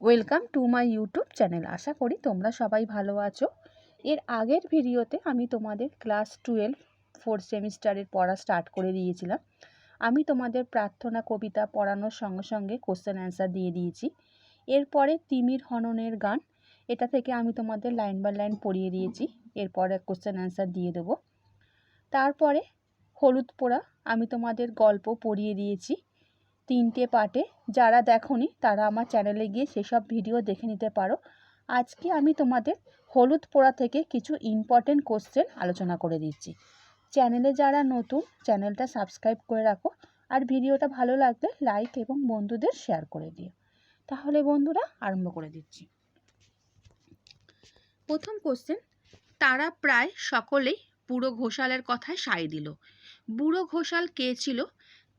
Welcome to my YouTube channel আশা করি তোমরা সবাই ভালো আছো। এর আগের ভিডিওতে আমি তোমাদের ক্লাস টুয়েলভ ফোর্থ সেমিস্টারের পড়া স্টার্ট করে দিয়েছিলাম। আমি তোমাদের প্রার্থনা, কবিতা পড়ানোর সঙ্গে সঙ্গে কোশ্চেন অ্যান্সার দিয়ে দিয়েছি। এরপরে তিমির হননের গান, এটা থেকে আমি তোমাদের লাইন বাই লাইন পড়িয়ে দিয়েছি। এরপরে কোশ্চেন অ্যান্সার দিয়ে দেবো। তারপরে হলুদ পোড়া, আমি তোমাদের গল্প পড়িয়ে দিয়েছি। তিনটে পার্টে। যারা দেখনি, তারা আমার চ্যানেলে গিয়ে সেসব ভিডিও দেখে নিতে পারো। আজকে আমি তোমাদের হলুদ পোড়া থেকে কিছু ইম্পর্টেন্ট কোশ্চেন আলোচনা করে দিচ্ছি। চ্যানেলে যারা নতুন, চ্যানেলটা সাবস্ক্রাইব করে রাখো। আর ভিডিওটা ভালো লাগলে লাইক এবং বন্ধুদের শেয়ার করে দিও। তাহলে বন্ধুরা, আরম্ভ করে দিচ্ছি। প্রথম কোশ্চেন তারা প্রায় সকলেই বুড়ো ঘোষালের কথায় সায় দিল। বুড়ো ঘোষাল কে ছিল?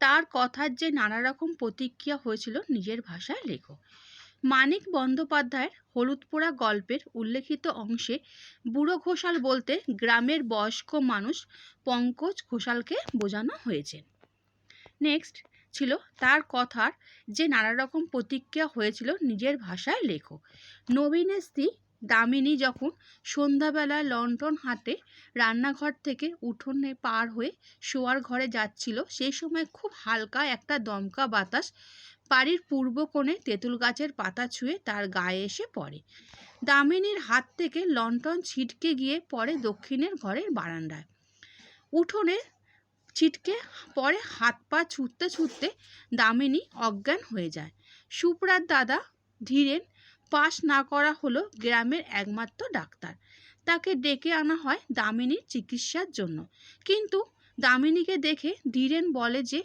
তার কথার যে নানা রকম প্রতিক্রিয়া হয়েছিল নিজের ভাষায় লেখো। মানিক বন্দ্যোপাধ্যায়ের হলুদ পোড়া গল্পের উল্লেখিত অংশে বুড়ো ঘোষাল বলতে গ্রামের বয়স্ক মানুষ পঙ্কজ ঘোষালকে বোঝানো হয়েছে। নেক্সট ছিল তার কথার যে নানা রকম প্রতিক্রিয়া হয়েছিল নিজের ভাষায় লেখো। নবীনের স্ত্রী দামিনী যখন সন্ধ্যাবেলা লন্ঠন হাতে রান্নাঘর থেকে উঠোনে পার হয়ে শোয়ার ঘরে যাচ্ছিল সেই সময় খুব হালকা একটা দমকা বাতাস বাড়ির পূর্ব কোণে তেঁতুল গাছের পাতা ছুঁয়ে তার গায়ে এসে পড়ে। দামিনীর হাত থেকে লন্ঠন ছিটকে গিয়ে পড়ে দক্ষিণের ঘরের বারান্দায়। উঠোনে ছিটকে পরে হাত পা ছুটতে ছুটতে দামিনী অজ্ঞান হয়ে যায়। সুপ্রার দাদা ধীরেন পাস না করা হলো গ্রামের একমাত্র ডাক্তার। তাকে ডেকে আনা হয় দামিনীর চিকিৎসার জন্য। কিন্তু দামিনীকে দেখে ধীরেন বলে যে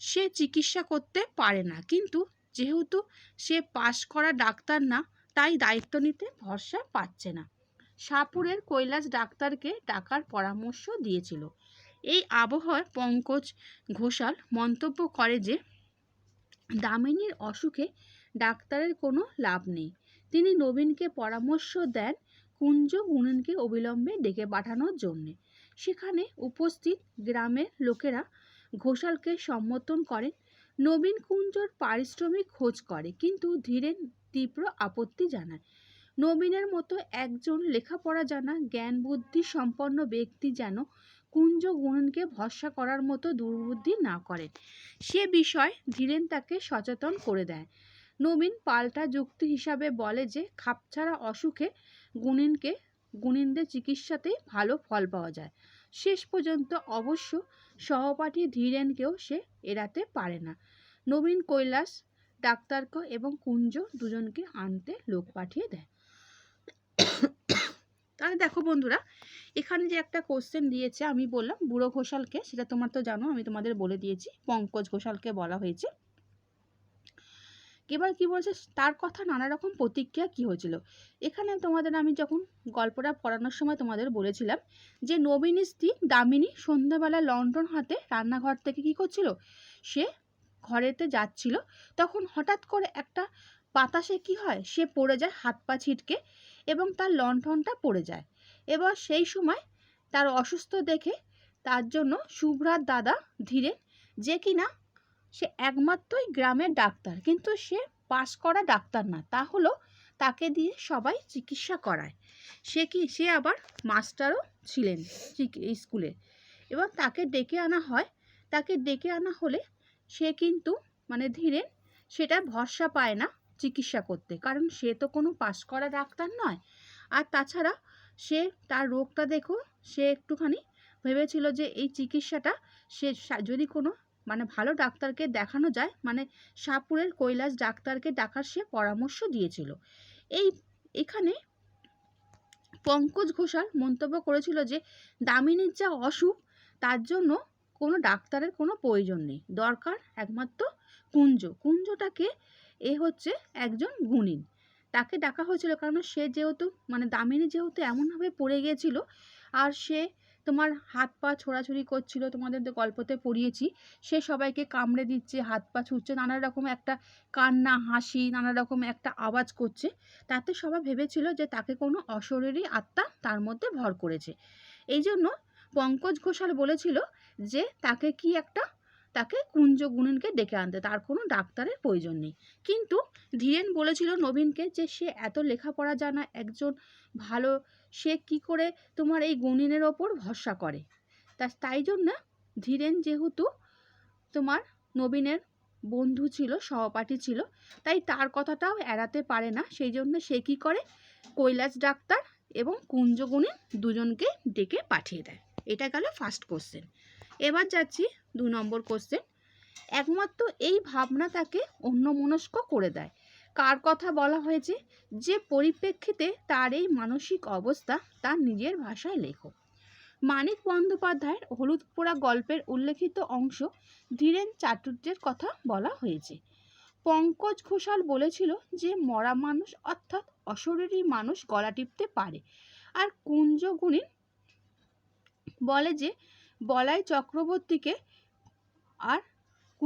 সে চিকিৎসা করতে পারে না। কিন্তু যেহেতু সে পাশ করা ডাক্তার না, তাই দায়িত্ব নিতে ভরসা পাচ্ছে না। সাপুরের কৈলাস ডাক্তারকে ডাকার পরামর্শ দিয়েছিল। এই আবহাওয়ায় পঙ্কজ ঘোষাল মন্তব্য করে যে, দামিনীর অসুখে ডাক্তারের কোনো লাভ নেই। তিনি নবীনকে পরামর্শ দেন কুঞ্জ গুণনকে অবিলম্বে ডেকে পাঠানোর জন্যে। সেখানে উপস্থিত গ্রামের লোকেরা ঘোষালকে সম্মতন করেন। নবীন কুঞ্জর পারিশ্রমিক খোঁজ করে, কিন্তু ধীরেন তীব্র আপত্তি জানায়। নবীনের মতো একজন লেখাপড়া জানা জ্ঞান বুদ্ধি সম্পন্ন ব্যক্তি যেন কুঞ্জ গুণনকে ভরসা করার মতো দুর্বুদ্ধি না করেন, সে বিষয় ধীরেন তাকে সচেতন করে দেয়। নবীন পাল্টা যুক্তি হিসাবে বলে যে, খাপছাড়া অসুখে গুণিনকে, গুণিনদের চিকিৎসাতেই ভালো ফল পাওয়া যায়। শেষ পর্যন্ত অবশ্য সহপাঠী ধীরেনকেও সে এড়াতে পারে না। নবীন কৈলাস, ডাক্তারকে এবং কুঞ্জ দুজনকে আনতে লোক পাঠিয়ে দেয়। তাহলে দেখো বন্ধুরা, এখানে যে একটা কোশ্চেন দিয়েছে, আমি বললাম, বুড়ো ঘোষালকে, সেটা তোমার তো জানো, আমি তোমাদের বলে দিয়েছি, পঙ্কজ ঘোষালকে বলা হয়েছে। এবার কি বলছে? তার কথা নানা রকম প্রতিক্রিয়া কি হয়েছিল? এখানে তোমাদের আমি যখন গল্পটা পড়ানোর সময় তোমাদের বলেছিলাম যে নবীন স্ত্রী দামিনী সন্ধ্যাবেলা লন্ডন হাতে রান্নাঘর থেকে কি করছিল? সে ঘরেতে যাচ্ছিল, তখন হঠাৎ করে একটা বাতাসে কি হয়? সে পড়ে যায়, হাত পা ছিটকে এবং তার লণ্ঠনটা পড়ে যায়। এবার সেই সময় তার অসুস্থ দেখে তার জন্য শুভ্রার দাদা ধীরে যে কিনা সে একমাত্রই গ্রামের ডাক্তার, কিন্তু সে পাস করা ডাক্তার না। তা হলো, তাকে দিয়ে সবাই চিকিৎসা করায়। সে কি, সে আবার মাস্টারও ছিলেন স্কুলে। এবং তাকে ডেকে আনা হয়, তাকে ডেকে আনা হলে সে কিন্তু মানে ধীরে সেটা ভরসা পায় না চিকিৎসা করতে। কারণ সে তো কোনো পাস করা ডাক্তার নয়। আর তাছাড়া সে তার রোগটা দেখো, সে একটুখানি ভেবেছিল যে এই চিকিৎসাটা সে, যদি কোনো মানে ভালো ডাক্তারকে দেখানো যায়। মানে শাহপুরের কৈলাস ডাক্তারকে ডাকার সে পরামর্শ দিয়েছিল। এই, এখানে পঙ্কজ ঘোষাল মন্তব্য করেছিল যে, দামিনীর যা অসুখ, তার জন্য কোনো ডাক্তারের কোনো প্রয়োজন নেই। দরকার একমাত্র কুঞ্জ। কুঞ্জটাকে এ হচ্ছে একজন গুণিন। তাকে ডাকা হয়েছিল কারণ সে যেহেতু মানে দামিনী যেহেতু এমনভাবে পড়ে গিয়েছিল, আর সে তোমার হাত পা ছোড়াছুড়ি করছিল, তোমাদের গল্পতে পড়িয়েছি। সে সবাইকে কামড়ে দিচ্ছে, হাত পা ছুটছে নানা রকম একটা কান্না, হাসি, নানা রকম একটা আওয়াজ করছে। তাতে সবাই ভেবেছিল যে তাকে কোনো অশরীরী আত্মা তার মধ্যে ভর করেছে। এই জন্য পঙ্কজ ঘোষাল বলেছিল যে তাকে কি একটা, তাকে কুঞ্জ গুণনকে ডেকে আনতে, তার কোনো ডাক্তারের প্রয়োজন নেই। কিন্তু ধীরেন বলেছিল নবীনকে যে সে এত লেখাপড়া জানা একজন ভালো, সে কি করে তোমার এই গুণিনের ওপর ভরসা করে? তা, তাই জন্য ধীরেন যেহেতু তোমার নবীনের বন্ধু ছিল, সহপাঠী ছিল, তাই তার কথাটাও এড়াতে পারে না। সেই জন্য সে কী করে? কৈলাস ডাক্তার এবং কুঞ্জগুণী দুজনকে ডেকে পাঠিয়ে দেয়। এটা গেল ফার্স্ট কোশ্চেন এবার যাচ্ছি দু নম্বর কোশ্চেন একমাত্র এই ভাবনা তাকে অন্যমনস্ক করে দেয়। কার কথা বলা হয়েছে? যে পরিপ্রেক্ষিতে তার এই মানসিক অবস্থা তার নিজের ভাষায় লেখো। মানিক বন্দ্যোপাধ্যায়ের হলুদ পোড়া গল্পের উল্লেখিত অংশ ধীরেন চাটুর্যের কথা বলা হয়েছে। পঙ্কজ ঘোষাল বলেছিল যে, মরা মানুষ অর্থাৎ অশরীরী মানুষ গলা টিপতে পারে। আর কুঞ্জগুণী বলে যে, বলাই চক্রবর্তীকে আর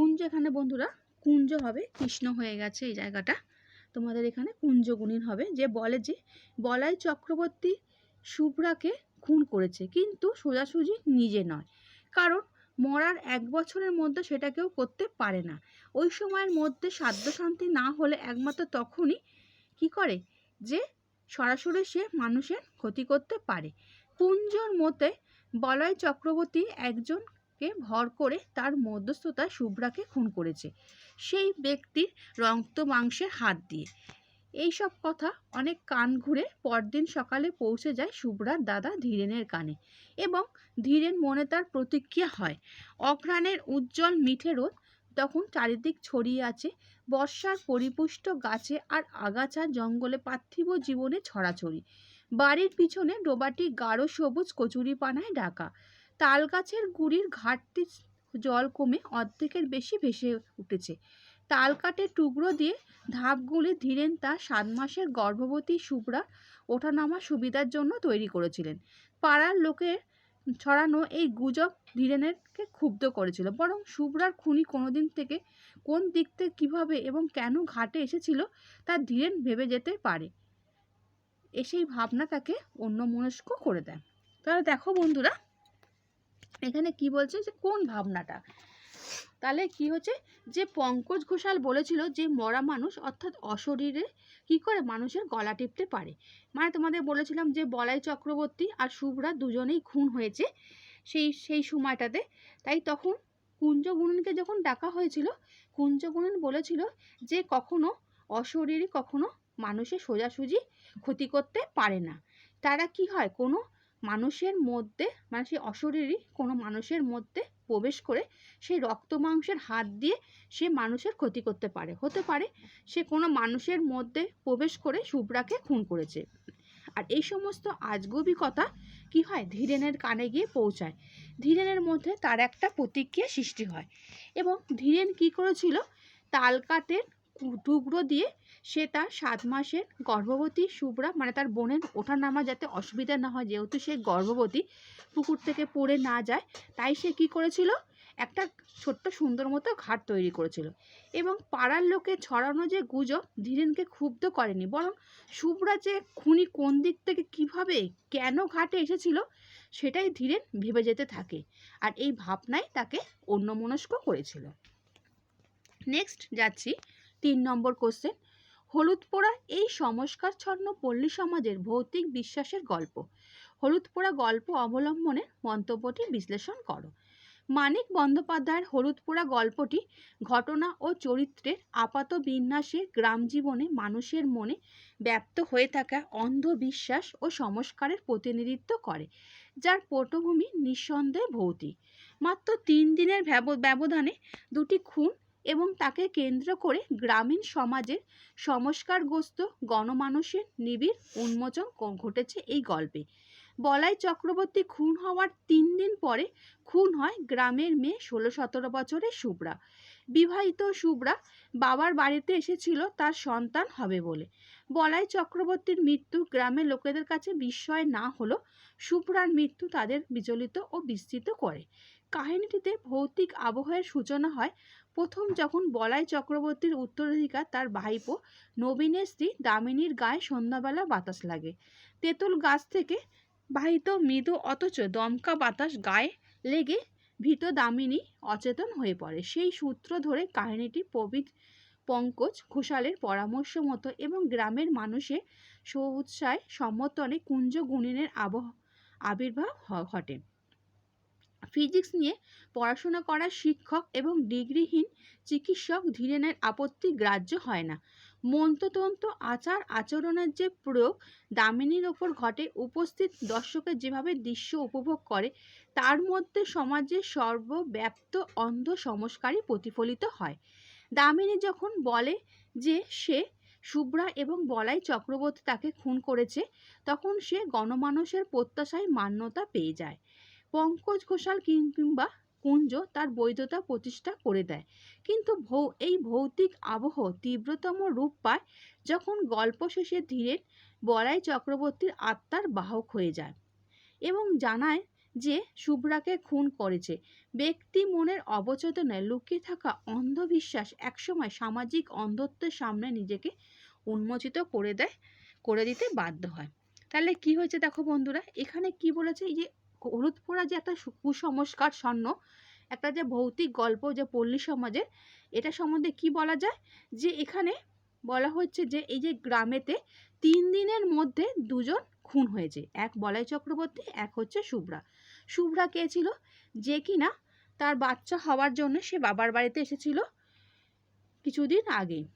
কুঞ্জ এখানে বন্ধুরা, কুঞ্জ হবে, কৃষ্ণ হয়ে গেছে এই জায়গাটা। তোমাদের এখানে কুঞ্জগুণীন হবে, যে বলে যে বলাই চক্রবর্তী শুভ্রাকে খুন করেছে, কিন্তু সোজাসুজি নিজে নয়। কারণ মরার এক বছরের মধ্যে সেটা কেউ করতে পারে না। ওই সময়ের মধ্যে সাধ্য শান্তি না হলে একমাত্র তখনই কি করে? যে সরাসরি সে মানুষের ক্ষতি করতে পারে। কুঞ্জর মতে বলয় চক্রবর্তী একজনকে ভর করে তার মধ্যস্থতায় শুভ্রাকে খুন করেছে। সেই ব্যক্তির রক্ত মাংসের হাত দিয়ে। এই সব কথা অনেক কান ঘুরে পরদিন সকালে পৌঁছে যায় শুভ্রার দাদা ধীরেনের কানে এবং ধীরেন মনে তার প্রতিক্রিয়া হয়। অঘ্রাণের উজ্জ্বল মিঠে রোদ তখন চারিদিক ছড়িয়ে আছে। বর্ষার পরিপুষ্ট গাছে আর আগাছা জঙ্গলে পার্থিব জীবনে ছড়াছড়ি। বাড়ির পিছনে ডোবাটি গাঢ় সবুজ কচুরিপানায় ঢাকা। তাল গাছের গুড়ির ঘাটতি জল কমে অর্ধেকের বেশি ভেসে উঠেছে। তাল টুকরো দিয়ে ধাপগুলি ধীরেন তার সাত মাসের গর্ভবতী শুভ্রা ওঠানামার সুবিধার জন্য তৈরি করেছিলেন। পাড়ার লোকের ছড়ানো এই গুজব ধীরেনেরকে ক্ষুব্ধ করেছিল। বরং শুভ্রার খুনি কোনোদিন থেকে কোন দিক থেকে কীভাবে এবং কেন ঘাটে এসেছিল তা ধীরেন ভেবে যেতে পারে। এসেই ভাবনা তাকে অন্যমনস্ক করে দেয় তাহলে দেখো বন্ধুরা এখানে কি বলছে যে কোন ভাবনাটা? তাহলে কি হচ্ছে? যে পঙ্কজ ঘোষাল বলেছিল যে মরা মানুষ অর্থাৎ অশরীরে কি করে? মানুষের গলা টিপতে পারে। মানে তোমাদের বলেছিলাম যে বলাই চক্রবর্তী আর শুভ্রা দুজনেই খুন হয়েছে সেই সেই সময়টাতে। তাই তখন কুঞ্জগুণনকে যখন ডাকা হয়েছিল কুঞ্জগুণন বলেছিল যে কখনো অশরীরী, কখনো মানুষের সোজাসুজি ক্ষতি করতে পারে না। তারা কি হয়? কোনো মানুষের মধ্যে মানে সেই অশরীরী কোনো মানুষের মধ্যে প্রবেশ করে সেই রক্ত মাংসের হাত দিয়ে সে মানুষের ক্ষতি করতে পারে। হতে পারে সে কোনো মানুষের মধ্যে প্রবেশ করে শুভ্রাকে খুন করেছে। আর এই সমস্ত আজগুবি কথা কি হয়? ধীরেনের কানে গিয়ে পৌঁছায়। ধীরেনের মধ্যে তার একটা প্রতিক্রিয়া সৃষ্টি হয়। এবং ধীরেন কি করেছিল? তাল কাঠের টুকরো দিয়ে সে তার সাত মাসের গর্ভবতী শুভ্রা মানে তার বোনের ওঠা নামা যাতে অসুবিধা না হয়, যেহেতু সে গর্ভবতী, পুকুর থেকে পড়ে না যায়, তাই সে কি করেছিল? একটা ছোট্ট সুন্দর মতো ঘাট তৈরি করেছিল। এবং পাড়ার লোকে ছড়ানো যে গুজব ধীরেনকে ক্ষুব্ধ করেনি, বরং শুভ্রা যে খুনি কোন দিক থেকে কীভাবে, কেন ঘাটে এসেছিল, সেটাই ধীরেন ভেবে যেতে থাকে। আর এই ভাবনাই তাকে অন্যমনস্ক করেছিল। নেক্সট যাচ্ছি। তিন নম্বর কোশ্চেন হলুদ পোড়া এই সংস্কারচ্ছন্ন পল্লী সমাজের ভৌতিক বিশ্বাসের গল্প। হলুদ পোড়া গল্প অবলম্বনে মন্তব্যটি বিশ্লেষণ করো। মানিক বন্দ্যোপাধ্যায়ের হলুদ পোড়া গল্পটি ঘটনা ও চরিত্রের আপাত বিন্যাসে গ্রাম জীবনে মানুষের মনে ব্যপ্ত হয়ে থাকা অন্ধবিশ্বাস ও সংস্কারের প্রতিনিধিত্ব করে, যার পটভূমি নিঃসন্দেহে ভৌতিক। মাত্র তিন দিনের ব্যবধানে দুটি খুন এবং তাকে কেন্দ্র করে গ্রামীণ সমাজের সংস্কারগ্রস্ত গণমানুষের নিবিড় উন্মোচন ঘটেছে এই গল্পে। বলাই চক্রবর্তী খুন হওয়ার তিন দিন পরে খুন হয় গ্রামের মেয়ে ষোলো সতেরো বছরের শুভ্রা। বিবাহিত শুভ্রা বাবার বাড়িতে এসেছিল, তার সন্তান হবে বলে। বলাই চক্রবর্তীর মৃত্যু গ্রামের লোকেদের কাছে বিস্ময় না হলো, শুভ্রার মৃত্যু তাদের বিচলিত ও বিস্তৃত করে। কাহিনীটিতে ভৌতিক আবহাওয়ার সূচনা হয় প্রথম যখন বলাই চক্রবর্তীর উত্তরাধিকার তার ভাইপো নবীনের স্ত্রী দামিনীর গায়ে সন্ধ্যাবেলা বাতাস লাগে। তেঁতুল গাছ থেকে বাহিত মৃদু অথচ দমকা বাতাস গায়ে লেগে ভীত দামিনী অচেতন হয়ে পড়ে। সেই সূত্র ধরে কাহিনীটি পঙ্কজ ঘোষালের পরামর্শ মতো এবং গ্রামের মানুষের সৌৎসায় সমর্থনে কুঞ্জ গুণিনের আবহ, আবির্ভাব ঘটে। ফিজিক্স নিয়ে পড়াশোনা করা শিক্ষক এবং ডিগ্রিহীন চিকিৎসক ধীরেনের আপত্তি গ্রাহ্য হয় না। মন্ত্রতন্ত্র, আচার, আচরণের যে প্রয়োগ দামিনীর ওপর ঘটে, উপস্থিত দর্শকের যেভাবে দৃশ্য উপভোগ করে, তার মধ্যে সমাজের সর্বব্যাপ্ত অন্ধ সংস্কারই প্রতিফলিত হয়। দামিনী যখন বলে যে সে শুভ্রা এবং বলাই চক্রবর্তী তাকে খুন করেছে, তখন সে গণমানুষের প্রত্যাশায় মান্যতা পেয়ে যায়। পঙ্কজ ঘোষাল কিংবা কুঞ্জ তার বৈধতা প্রতিষ্ঠা করে দেয়। কিন্তু এই ভৌতিক আবহ তীব্রতম রূপ পায় যখন গল্প শেষে ধীরে বলাই চক্রবর্তীর আত্মার বাহক হয়ে যায় এবং জানায় যে শুভ্রাকে খুন করেছে। ব্যক্তি মনের অবচেতনে লুকিয়ে থাকা অন্ধবিশ্বাস একসময় সামাজিক অন্ধত্বের সামনে নিজেকে উন্মোচিত করে দেয়, করে দিতে বাধ্য হয়। তাহলে কি হয়েছে দেখো বন্ধুরা, এখানে কি বলেছে? যে হলুদ পোড়া যে একটা কুসংস্কার স্বর্ণ, একটা যে ভৌতিক গল্প যে পল্লী সমাজের, এটা সম্বন্ধে কি বলা যায়? যে এখানে বলা হচ্ছে যে এই যে গ্রামেতে তিন দিনের মধ্যে দুজন খুন হয়েছে। এক বলাই চক্রবর্তী, এক হচ্ছে শুভ্রা। শুভ্রা কে ছিল? যে কিনা তার বাচ্চা হওয়ার জন্য সে বাবার বাড়িতে এসেছিল কিছুদিন আগেই।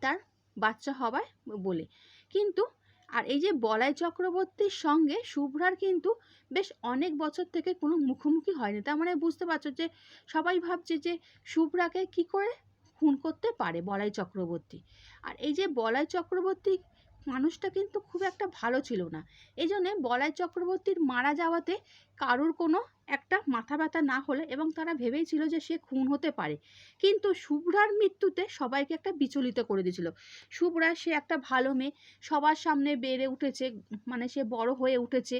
তার বাচ্চা হওয়ায় বলে। কিন্তু আর এই যে বলাই চক্রবর্তীর সঙ্গে শুভ্রার কিন্তু বেশ অনেক বছর থেকে কোনো মুখোমুখি হয়নি। তার মানে বুঝতে পারছ যে সবাই ভাবছে যে শুভ্রাকে কি করে খুন করতে পারে বলাই চক্রবর্তী। আর এই যে বলাই চক্রবর্তী মানুষটা কিন্তু খুব একটা ভালো ছিল না। এই জন্যে বলাই চক্রবর্তীর মারা যাওয়াতে কারোর কোনো একটা মাথা ব্যথা না হলে এবং তারা ভেবেছিল যে সে খুন হতে পারে। কিন্তু শুভ্রার মৃত্যুতে সবাইকে একটা বিচলিত করে দিয়েছিল। শুভ্রা সে একটা ভালো মেয়ে, সবার সামনে বেড়ে উঠেছে মানে সে বড় হয়ে উঠেছে।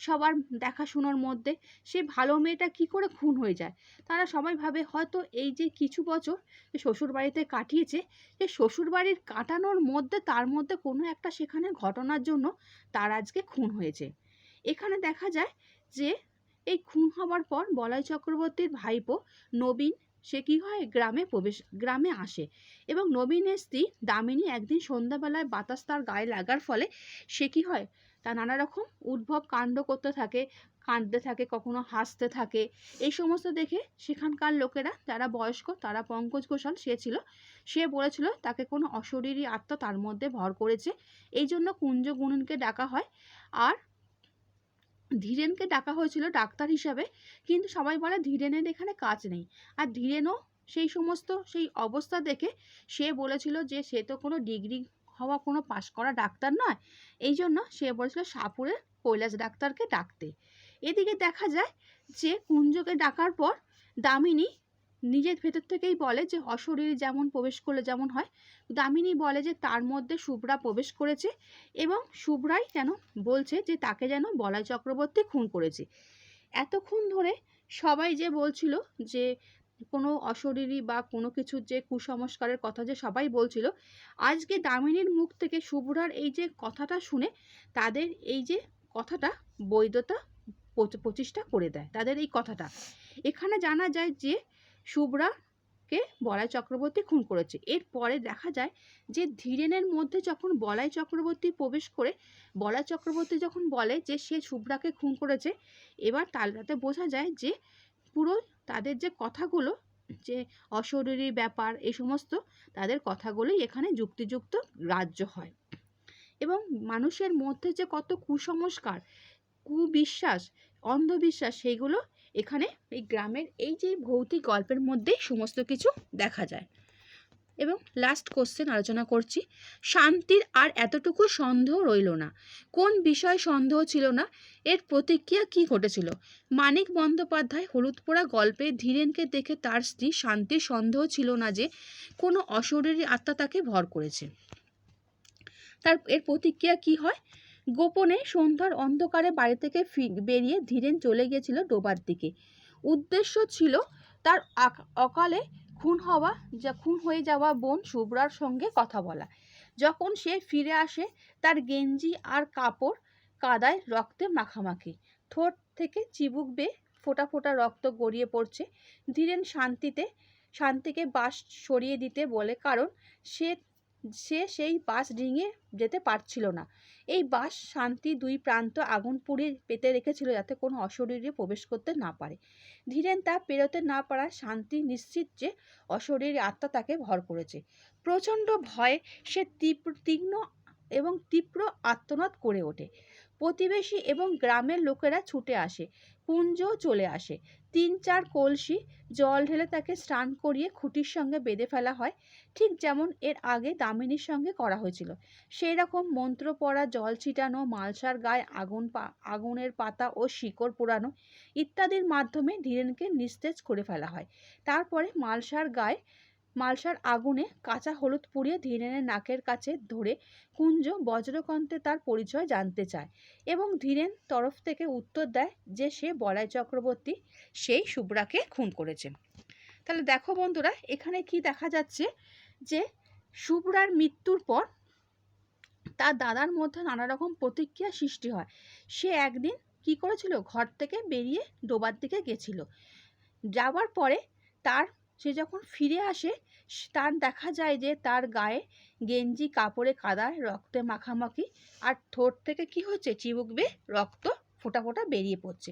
সবার দেখাশুনোর মধ্যে সে ভালো মেয়েটা কি করে খুন হয়ে যায়? তারা সবাই ভাবে, হয়তো এই যে কিছু বছর যে শ্বশুরবাড়িতে কাটিয়েছে, যে শ্বশুরবাড়ির কাটানোর মধ্যে, তার মধ্যে কোনো একটা সেখানে ঘটনার জন্য তার আজকে খুন হয়েছে। এখানে দেখা যায় যে এই খুন হওয়ার পর বলাই চক্রবর্তীর ভাইপো নবীন, সে কি হয় গ্রামে প্রবেশ, গ্রামে আসে এবং নবীনের স্ত্রী দামিনী একদিন সন্ধ্যাবেলায় বাতাস তার গায়ে লাগার ফলে সে কি হয়? তা নানা রকম উদ্ভব কাণ্ড করতে থাকে, কাঁদতে থাকে, কখনো হাসতে থাকে। এই সমস্ত দেখে সেখানকার লোকেরা, যারা বয়স্ক, তারা পঙ্কজ ঘোষাল, সে ছিল, সে বলেছিল তাকে কোনো অশরীরী আত্মা তার মধ্যে ভর করেছে। এই জন্য কুঞ্জ গুণনকে ডাকা হয়। আর ধীরেনকে ডাকা হয়েছিল ডাক্তার হিসাবে, কিন্তু সবাই বলে ধীরেনের এখানে কাজ নেই। আর ধীরেনও সেই সমস্ত, সেই অবস্থা দেখে সে বলেছিল যে সে তো কোনো ডিগ্রি হওয়া, কোনো পাশ করা ডাক্তার নয়। এই জন্য সে বলেছিল সাপুরের কৈলাস ডাক্তারকে ডাকতে। এদিকে দেখা যায় যে কুঞ্জকে ডাকার পর দামিনী নিজের ভেতর থেকেই বলে যে, অশরীর যেমন প্রবেশ করলে যেমন হয়। দামিনী বলে যে, তার মধ্যে শুভ্রা প্রবেশ করেছে এবং শুভ্রাই যেন বলছে যে, তাকে যেন বলাই চক্রবর্তী খুন করেছে। এতক্ষণ ধরে সবাই যে বলছিল যে, কোনো অশরীরী বা কোনো কিছুর যে কুসংস্কারের কথা যে সবাই বলছিল, আজকে দামিনীর মুখ থেকে শুভ্রার এই যে কথাটা শুনে তাদের এই যে কথাটা বৈধতা প্রচ- প্রতিষ্ঠা করে দেয়, তাদের এই কথাটা। এখানে জানা যায় যে শুভ্রাকে বলাই চক্রবর্তী খুন করেছে। এরপরে দেখা যায় যে ধীরেনের মধ্যে যখন বলাই চক্রবর্তী প্রবেশ করে, বলাই চক্রবর্তী যখন বলে যে সে শুভ্রাকে খুন করেছে, এবার তার তাতে বোঝা যায় যে পুরো তাদের যে কথাগুলো, যে অশরীরী ব্যাপার এই সমস্ত তাদের কথাগুলোই এখানে যুক্তিযুক্ত গ্রাহ্য হয়। এবং মানুষের মধ্যে যে কত কুসংস্কার, কুবিশ্বাস, অন্ধবিশ্বাস, সেইগুলো এখানে এই গ্রামের এই যে ভৌতিক গল্পের মধ্যেই সমস্ত কিছু দেখা যায়। এবং লাস্ট কোশ্চেন আলোচনা করছি, শান্তির আর এতটুকু সন্দেহ রইল না। কোন বিষয়ে সন্দেহ ছিল না? এর প্রতিক্রিয়া কি ঘটেছিল? মানিক বন্দ্যোপাধ্যায় হলুদ পোড়া গল্পে ধীরেনকে দেখে তার স্ত্রী শান্তির সন্দেহ ছিল না যে কোনো অশরীরী আত্মা তাকে ভর করেছে। তার এর প্রতিক্রিয়া কি হয়? গোপনে সন্ধ্যার অন্ধকারে বাড়ি থেকে ফি- বেরিয়ে ধীরেন চলে গিয়েছিল ডোবার দিকে। উদ্দেশ্য ছিল তার অকালে খুন হওয়া, যা খুন হয়ে যাওয়া বোন শুভ্রার সঙ্গে কথা বলা। যখন সে ফিরে আসে, তার গেঞ্জি আর কাপড় কাদায় রক্তে মাখামাখি। ঠোঁট থেকে চিবুক বেয়ে ফোটা ফোটা রক্ত গড়িয়ে পড়ছে। ধীরেন শান্তিতে শান্তিকে বাস সরিয়ে দিতে বলে, কারণ সে সে সেই বাস ডিঙে যেতে পারছিল না। এই বাস শান্তি দুই প্রান্ত আগুন পুড়ে পেতে রেখেছিল যাতে কোনো অশরীরে প্রবেশ করতে না পারে। ধীরেন তা পেরোতে না পারার শান্তি নিশ্চিত যে অশরীরী আত্মা তাকে ভর করেছে। প্রচণ্ড ভয়ে সে তীব্র, তীক্ষ্ণ এবং তীব্র আত্মনাদ করে ওঠে। প্রতিবেশী এবং গ্রামের লোকেরা ছুটে আসে, কুঞ্জও চলে আসে। তিন চার কলসি জল ঢেলে তাকে স্নান করিয়ে খুঁটির সঙ্গে বেঁধে ফেলা হয়, ঠিক যেমন এর আগে দামিনীর সঙ্গে করা হয়েছিল। সেই রকম মন্ত্র পড়া, জল ছিটানো, মালসার গায়ে আগুন পা, আগুনের পাতা ও শিকড় পোড়ানো ইত্যাদির মাধ্যমে ধীরেনকে নিস্তেজ করে ফেলা হয়। তারপরে মালসার গায়ে মালসার আগুনে কাঁচা হলুদ পুড়িয়ে ধীরেনের নাকের কাছে ধরে কুঞ্জ বজ্রকণ্ঠে তার পরিচয় জানতে চায় এবং ধীরেন তরফ থেকে উত্তর দেয় যে সে বলাই চক্রবর্তী, সেই শুভ্রাকে খুন করেছে। তাহলে দেখো বন্ধুরা, এখানে কি দেখা যাচ্ছে যে শুভ্রার মৃত্যুর পর তার দাদার মধ্যে নানা রকম প্রতিক্রিয়া সৃষ্টি হয়। সে একদিন কি করেছিল? ঘর থেকে বেরিয়ে ডোবার দিকে গেছিল। যাওয়ার পরে তার সে যখন ফিরে আসে তার দেখা যায় যে তার গায়ে গেঞ্জি, কাপড়ে কাদায় রক্তে মাখামাখি আর ঠোঁট থেকে কি হচ্ছে, চিবুক বেয়ে রক্ত ফোঁটা ফোঁটা বেরিয়ে পড়ছে।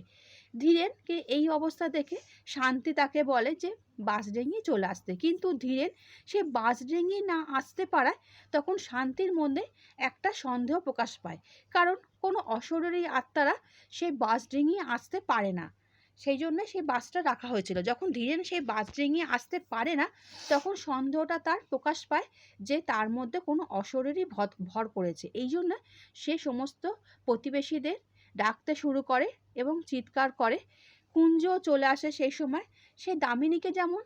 ধীরেনকে এই অবস্থা দেখে শান্তি তাকে বলে যে বাস ডেঙিয়ে চলে আসতে। কিন্তু ধীরেন সে বাস ডেঙিয়ে না আসতে পারায় তখন শান্তির মধ্যে একটা সন্দেহ প্রকাশ পায়। কারণ কোনো অশরীরী আত্মারা সে বাস ডিঙিয়ে আসতে পারে না। সেই জন্য সেই বাসটা রাখা হয়েছিল। যখন ধীরেন সেই বাস ডিঙিয়ে আসতে পারে না, তখন সন্দেহটা তার প্রকাশ পায় যে তার মধ্যে কোনো অশরীরই ভর ভর করেছে। এই জন্য সে সমস্ত প্রতিবেশীদের ডাকতে শুরু করে এবং চিৎকার করে। কুঞ্জও চলে আসে সেই সময়। সে দামিনীকে যেমন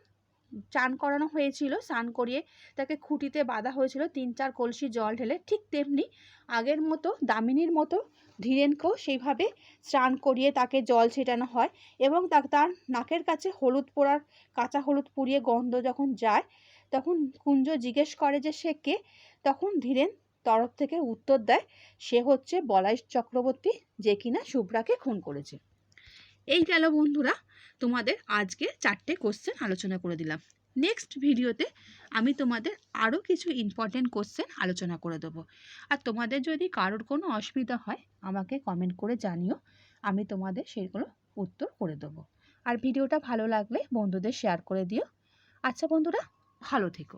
চান করানো হয়েছিল, স্নান করিয়ে তাকে খুঁটিতে বাঁধা হয়েছিল তিন চার কলসি জল ঢেলে, ঠিক তেমনি আগের মতো, দামিনীর মতো ধীরেনকেও সেইভাবে স্নান করিয়ে তাকে জল ছেটানো হয় এবং তার নাকের কাছে হলুদ পোড়ার, কাঁচা হলুদ পুড়িয়ে গন্ধ যখন যায়, তখন কুঞ্জ জিজ্ঞেস করে যে সে কে? তখন ধীরেন তরফ থেকে উত্তর দেয়, সে হচ্ছে বলাই চক্রবর্তী, যে কিনা শুভ্রাকে খুন করেছে। এই গেল বন্ধুরা, তোমাদের আজকে চারটে কোশ্চেন আলোচনা করে দিলাম। নেক্সট ভিডিওতে আমি তোমাদের আরও কিছু ইম্পর্টেন্ট কোশ্চেন আলোচনা করে দেবো। আর তোমাদের যদি কারোর কোনো অসুবিধা হয়, আমাকে কমেন্ট করে জানিও, আমি তোমাদের সেগুলো উত্তর করে দেবো। আর ভিডিওটা ভালো লাগলে বন্ধুদের শেয়ার করে দিও। আচ্ছা বন্ধুরা, ভালো থেকো।